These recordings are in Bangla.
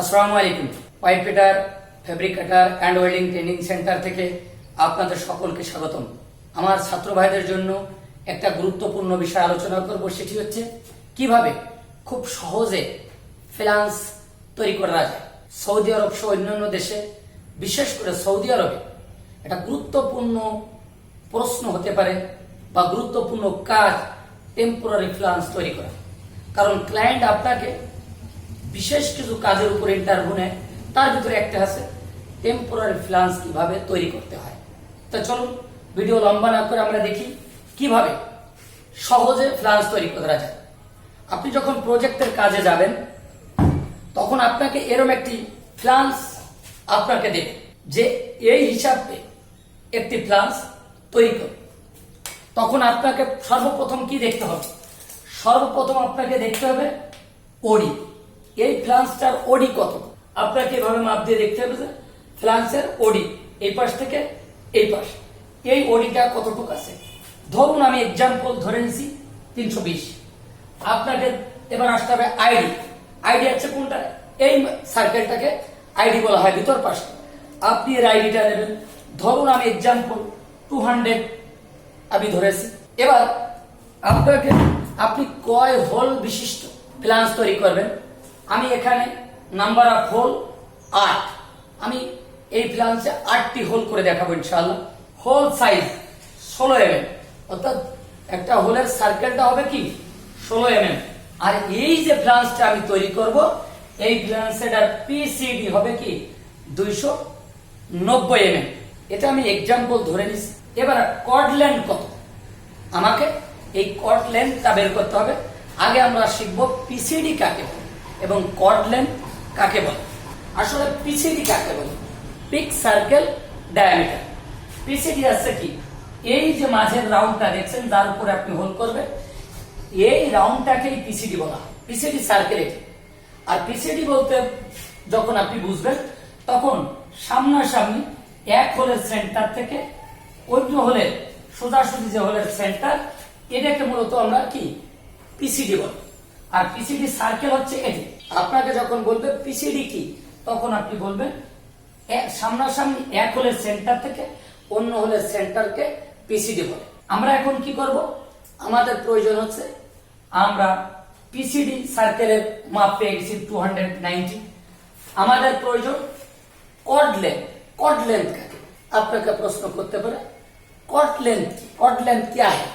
আসসালামু আলাইকুম। Pipe fitter fabric cutter and welding training centre থেকে আপনাদের সকলকে স্বাগতম। আমার ছাত্র ভাইদের জন্য একটা গুরুত্বপূর্ণ বিষয় আলোচনা করব, সেটি হচ্ছে কীভাবে খুব সহজে ফ্রিল্যান্স তৈরি করা যায়। সৌদি আরব সহ অন্যান্য দেশে, বিশেষ করে সৌদি আরবে এটা গুরুত্বপূর্ণ প্রশ্ন হতে পারে বা গুরুত্বপূর্ণ কাজ টেম্পোরারি ফ্রিল্যান্স তৈরি করা। কারণ ক্লায়েন্ট আপনাকে বিশেষ কিছু কাজের উপর ইন্টারভিউ নেয়, তার ভিতরে একটা আছে টেম্পোরারি ফ্রিল্যান্স কীভাবে তৈরি করতে হয়। তো চলুন ভিডিও লম্বা না করে আমরা দেখি কীভাবে সহজে ফ্রিল্যান্স তৈরি করা যায়। আপনি যখন প্রজেক্টের কাজে যাবেন, তখন আপনাকে এরম একটি ফ্রিল্যান্স আপনাকে দেবে, যে এই হিসাবে একটি ফ্রিল্যান্স তৈরি করুন তখন আপনাকে সর্বপ্রথম কি দেখতে হবে? সর্বপ্রথম আপনাকে দেখতে হবে ওডি এই ফ্লান্সটার ওডি কত? আপনাকে এভাবে মাপ দিয়ে দেখতে হবে যে ফ্লান্সের ওডি এই পাশ থেকে এই পাশ। এই ওডিটা কতটুকু আছে? ধরুন আমি এক্সাম্পল ধরে নিছি, তিনশো বিশ। আপনাকে এবার আসতে হবে আইডি। আইডি আছে কোনটা? এই সার্কেলটাকে আইডি বলা হয় ভিতর পাশে। আপনি এর আইডিটা নেবেন। ধরুন আমি এক্সাম্পল টু হান্ড্রেড আমি ধরেছি। এবার আপনাকে, আপনি কয় হোল বিশিষ্ট ফ্লান্স তৈরি করবেন? আমি এখানে নাম্বার অফ হোল আট। আমি এই ফ্লান্সে আটটি হোল করে দেখাবো ইনশাআল্লাহ। হোল সাইজ ষোলো এম অর্থাৎ একটা হোলের সার্কেলটা হবে কি? ষোলো এম আর এই যে ফ্লান্সটা আমি তৈরি করব, এই ফ্লান্সেটার পিসিডি হবে কি? দুইশো নব্বই এম এটা আমি এক্সাম্পল ধরে নিছি। এবার কড লেন্থ কত? আমাকে এই কড লেন্থটা বের করতে হবে। আগে আমরা শিখব পিসিডি কাকে এবং কড লেন্থ কাকে বলে? আসলে পিসিডি কাকে বলে? Pick circle diameter. পিসিডি আছে কি? এই যে মাঝের রাউন্ডটা দেখছেন, যার উপরে আপনি হোল করবেন, এই রাউন্ডটাকেই পিসিডি বলা পিসিডি সার্কেল এটি। আর পিসিডি বলতে যখন আপনি বুঝবেন, তখন সামনাসামনি এক হোলের সেন্টার থেকে অন্য হোলের, সোজাসুজি যে হোলের সেন্টার, এটাকে মূলত আমরা কি? পিসিডি বলি। আর পিসিডি সার্কেল হচ্ছে এটি আপনাকে যখন বলবে পিসিডি কি তখন আপনি বলবেন এক- সামনাসামনি এক হোলের সেন্টার থেকে অন্য হোলের সেন্টারকে পিসিডি বলে আমরা এখন কি করব আমাদের প্রয়োজন হচ্ছে আমরা পিসিডি সার্কেলের মাপ পেয়ে গেছি টু হান্ড্রেড আমাদের প্রয়োজন কড লেন্থ কড লেন্থ কাকে আপনাকে প্রশ্ন করতে পারে কড লেন্থ কড লেন্থ क्या है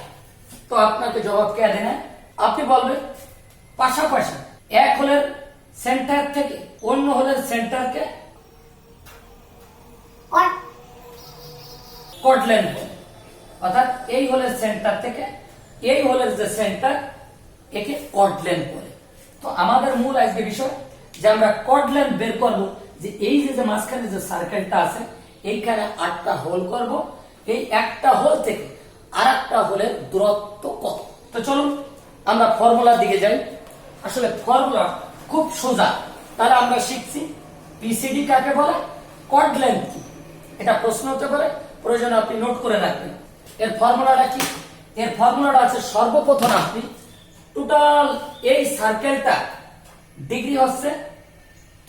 তো আপনাকে জবাব কে দেনা আপনি বলবেন পাশাপাশি এক হোলের সেন্টার থেকে অন্য হোলের সেন্টারকে কট কড অর্থাৎ এই হোলের সেন্টার থেকে এই হোলের যে সেন্টার একে লেন্থ বলে। তো আমাদের মূল আজকে বিষয় যে আমরা কড লেন্থ বের করব যে এই যে যে মাঝখানে যে সার্কেলটা আছে এইখানে আটটা হোল করব। এই একটা হোল থেকে আর একটা হোলের দূরত্ব কত? তো চলুন আমরা ফর্মুলার দিকে যাই। আসলে ফর্মুলা খুব সোজা। তাহলে আমরা শিখছি পিসিডি কাকে বলে? কড লেন্থ কি? এটা প্রশ্ন হতে পারে, প্রয়োজন আপনি নোট করে রাখবেন। এর ফর্মুলাটা কি? এর ফর্মুলাটা আছে সর্বপ্রথম আপনি টোটাল এই সার্কেলটা ডিগ্রি হচ্ছে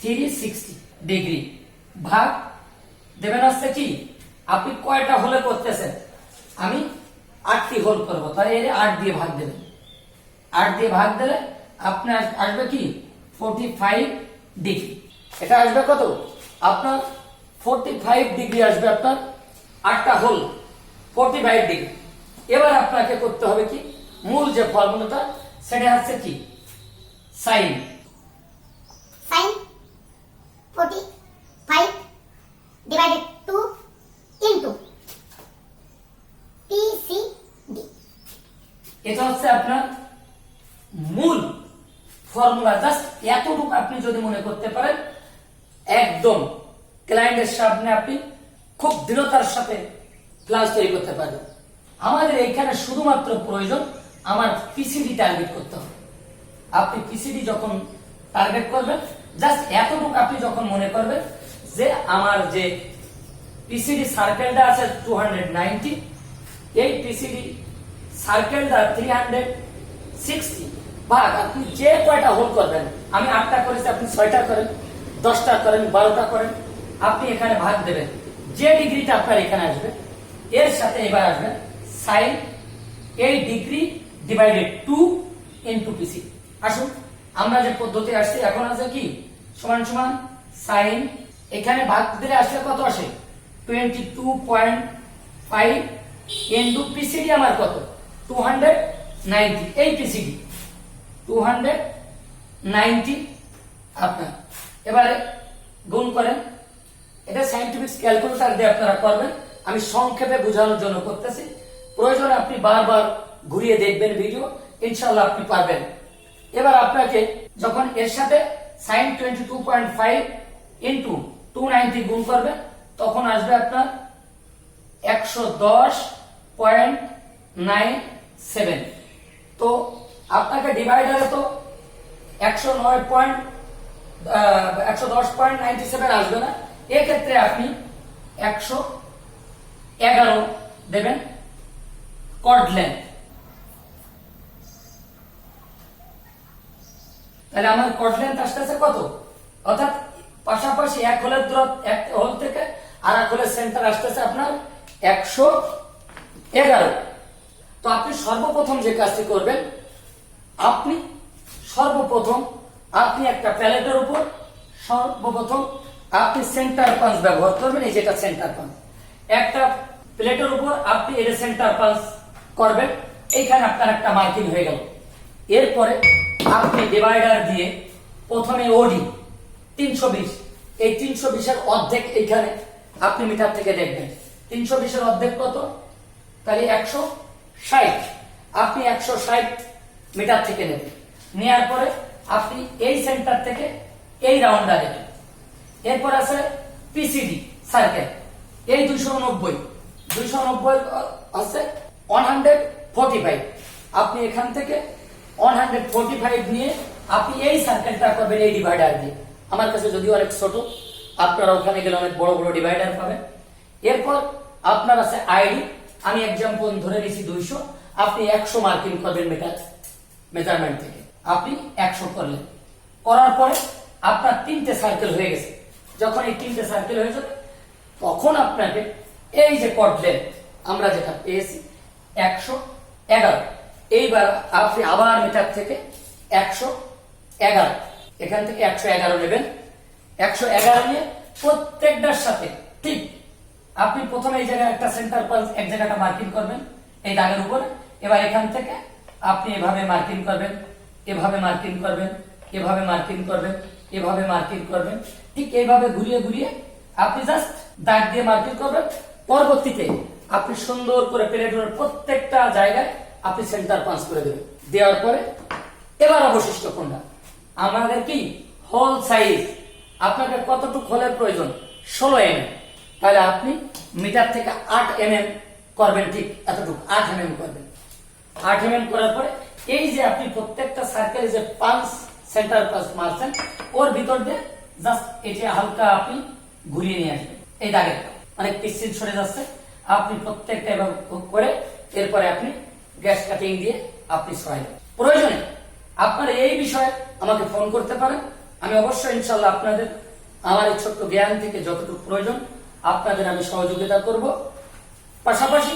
থ্রি সিক্সটি ডিগ্রি ভাগ। দেবেন হচ্ছে কি? আপনি কয়টা হোলে করতেছেন? আমি আটটি হোল করব। তাহলে এর আট দিয়ে ভাগ দেবেন। আট দিয়ে ভাগ দিলে আপনার আসবে কি? ফোরটি ফাইভ ডিগ্রি এটা আসবে কত? আপনার ফোরটি ফাইভ ডিগ্রি আসবে আপনার আটটা হোল ফোরটি ফাইভ ডিগ্রি এবার আপনাকে করতে হবে কি? মূল যে ফর্মুলাটা সেটা হচ্ছে কি? Sine. Sine forty five divided two into এটা হচ্ছে আপনার মূল ফর্মুলা জাস্ট এতটুকু আপনি যদি মনে করতে পারেন, একদম ক্লায়েন্টের সামনে আপনি খুব দৃঢ়তার সাথে ক্লাস তৈরি করতে পারবেন। আমাদের এইখানে শুধুমাত্র প্রয়োজন আমার পিসিডি টার্গেট করতে হবে। আপনি পিসিডি যখন টার্গেট করবেন, জাস্ট এতটুকু আপনি যখন মনে করবেন যে আমার যে পিসিডি সার্কেলটা আছে টু হান্ড্রেড নাইনটি এই পিসিডি সার্কেলটা থ্রি হান্ড্রেড সিক্সটি ভাগ আপনি যে কয়টা হোল করবেন, আমি আটটা করেছি, আপনি ছয়টা করেন, দশটা করেন, বারোটা করেন, আপনি এখানে ভাগ দেবেন। যে ডিগ্রিটা আপনার এখানে আসবে, এর সাথে এবার আসবে সাইন এই degree divided two into PC আসুন, আমরা যে পদ্ধতি আসছি, এখন আছে কি? সমান সমান সাইন এখানে ভাগ দিলে আসলে কত আসে? Twenty two point five into PCD আমার কত? টু হান্ড্রেড নাইনটি এই পিসিডি টু হান্ড্রেড নাইনটি আপনার। এবারে গুণ করেন। এটা সাইন্টিফিক ক্যালকুলেটার দিয়ে আপনারা করবেন। আমি সংক্ষেপে বোঝানোর জন্য করতেছি। প্রয়োজনে আপনি বারবার ঘুরিয়ে দেখবেন ভিডিও ইনশাল্লাহ আপনি পারবেন। এবার আপনাকে যখন এর সাথে sine twenty two point five into two ninety গুণ করবেন তখন আসবে আপনার একশো দশ পয়েন্ট নাইন সেভেন তো আপনাকে ডিভাইডারে তো একশো নয় পয়েন্ট একশো দশ পয়েন্ট নাইনটি সেভেন আসবে না। এক্ষেত্রে আপনি একশো এগারো দেবেন কর্ড লেন্থ তাহলে আমার কর্ড লেন্থ আসতেছে কত? অর্থাৎ পাশাপাশি এক হোলের দূরত্ব, এক হোল থেকে আর এক হোলের সেন্টার আসতেছে আপনার একশো এগারো। তো আপনি সর্বপ্রথম যে কাজটি করবেন আপনি সর্বপ্রথম, আপনি একটা প্যালেটের উপর, সর্বপ্রথম আপনি সেন্টার পাঞ্চ ব্যবহার করবেন, এই যেটা সেন্টার পাঞ্চ একটা প্লেটের উপর আপনি এটা সেন্টার পাঞ্চ করবেন, এইখানে আপনার একটা মার্কিং হয়ে গেল। এরপরে আপনি ডিভাইডার দিয়ে প্রথমে ওডি তিনশো বিশ। এই তিনশো বিশের অর্ধেক এইখানে আপনি মিটার থেকে দেখবেন। তিনশো বিশের অর্ধেক কত? তাহলে একশো ষাট। আপনি একশো ষাট মিটার থেকে নেবেন নেওয়ার পরে আপনি এই সেন্টার থেকে এই রাউন্ডার নেবেন। এরপর আছে পিসিডি সার্কেল এই দুইশো নব্বই দুইশো নব্বই আছে ওয়ান হান্ড্রেড ফোর্টি ফাইভ আপনি এখান থেকে ওয়ান হান্ড্রেড ফোর্টি ফাইভ নিয়ে আপনি এই সার্কেলটা করবেন এই ডিভাইডার দিয়ে। আমার কাছে যদিও অনেক ছোট, আপনারা ওখানে গেলে অনেক বড় বড় ডিভাইডার পাবেন। এরপর আপনার আছে আইডি আমি এক্সাম্পল ধরে নিছি দুইশো, আপনি একশো মার্কিং করবেন মিটার মেজারমেন্ট থেকে। আপনি একশো করলেন। করার পরে আপনার তিনটে সার্কেল হয়ে গেছে। যখন এই তিনটে সার্কেল হয়ে যাবে, তখন আপনাকে এই যে কটলেন আমরা যেটা পেয়েছি, একশো এগারো। এইবার আপনি আবার মিটার থেকে একশো এগারো। এখান থেকে একশো এগারো নেবেন। একশো এগারো নিয়ে প্রত্যেকটার সাথে ঠিক আপনি প্রথমে এই জায়গায় একটা সেন্টার পালস এক জায়গাটা মার্কিং করবেন, এই দাগের উপরে। এবার এখান থেকে আপনি এভাবে মার্কিং করবেন, এভাবে মার্কিং করবেন, এভাবে মার্কিং করবেন, এভাবে মার্কিং করবেন, ঠিক এইভাবে ঘুরিয়ে ঘুরিয়ে আপনি জাস্ট দাগ দিয়ে মার্কিং করবেন। পরবর্তীতে আপনি সুন্দর করে প্লেটের প্রত্যেকটা জায়গায় আপনি সেন্টার পাঞ্চ করে দেবেন। দেওয়ার পরে এবার অবশিষ্ট কোনটা? আমাদের কি? হোল সাইজ আপনাকে কতটুকু হোলের প্রয়োজন? ষোলো এম তাহলে আপনি মিটার থেকে আট এম করবেন ঠিক এতটুকু, আট এম করবেন। এম করার পরে, এই যে আপনি প্রত্যেকটা সার্কেলে যে পাঁচ সেন্টার পাঁচ মারছেন, ওর ভিতর দিয়ে জাস্ট যে হালকা আপনি ঘুরিয়ে নিয়ে আসবেন। এই দাগে অনেক পিসিল সরে যাচ্ছে। আপনি প্রত্যেকটা এভাবে করে এরপরে আপনি গ্যাস কাটিং দিয়ে আপনি সরাই প্রয়োজনে আপনার এই বিষয়ে আমাকে ফোন করতে পারেন। আমি অবশ্যই ইনশাল্লাহ আপনাদের আমার এই ছোট্ট জ্ঞান থেকে যতটুকু প্রয়োজন আপনাদের আমি সহযোগিতা করব। পাশাপাশি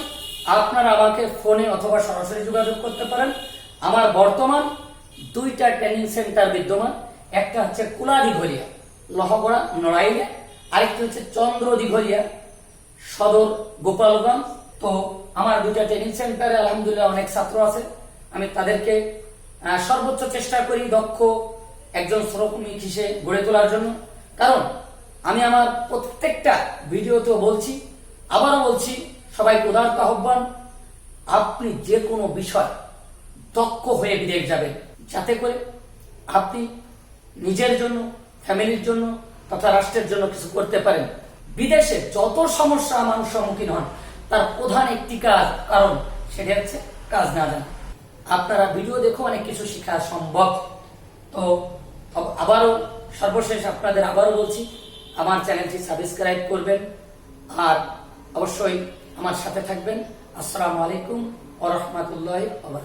আপনারা আমাকে ফোনে অথবা সরাসরি যোগাযোগ করতে পারেন। আমার বর্তমান দুইটা ট্রেনিং সেন্টার বিদ্যমান। একটা হচ্ছে কুলা দিঘলিয়া লহগড়া, নড়াইলে। আরেকটি হচ্ছে চন্দ্র দিঘলিয়া সদর গোপালগঞ্জ। তো আমার দুইটা ট্রেনিং সেন্টারে আলহামদুলিল্লাহ অনেক ছাত্র আছে। আমি তাদেরকে সর্বোচ্চ চেষ্টা করি দক্ষ একজন শ্রমিক হিসেবে গড়ে তোলার জন্য। কারণ আমি আমার প্রত্যেকটা ভিডিওতেও বলছি, আবারও বলছি সবাই উদার্ত আহ্বান। আপনি যে কোনো বিষয় দক্ষ হয়ে বিদেশ যাবেন, যাতে করে আপনি নিজের জন্য, ফ্যামিলির জন্য তথা রাষ্ট্রের জন্য কিছু করতে পারেন। বিদেশে যত সমস্যা মানুষ সম্মুখীন হন, তার প্রধান একটি কাজ, কারণ সেটা হচ্ছে কাজ না জানা। আপনারা ভিডিও দেখেও অনেক কিছু শেখা সম্ভব। তো আবারও সর্বশেষ আপনাদের আবারও বলছি, আমার চ্যানেলটি সাবস্ক্রাইব করবেন। আর অবশ্যই আমার সাথে থাকবেন। আসসালামু আলাইকুম আবার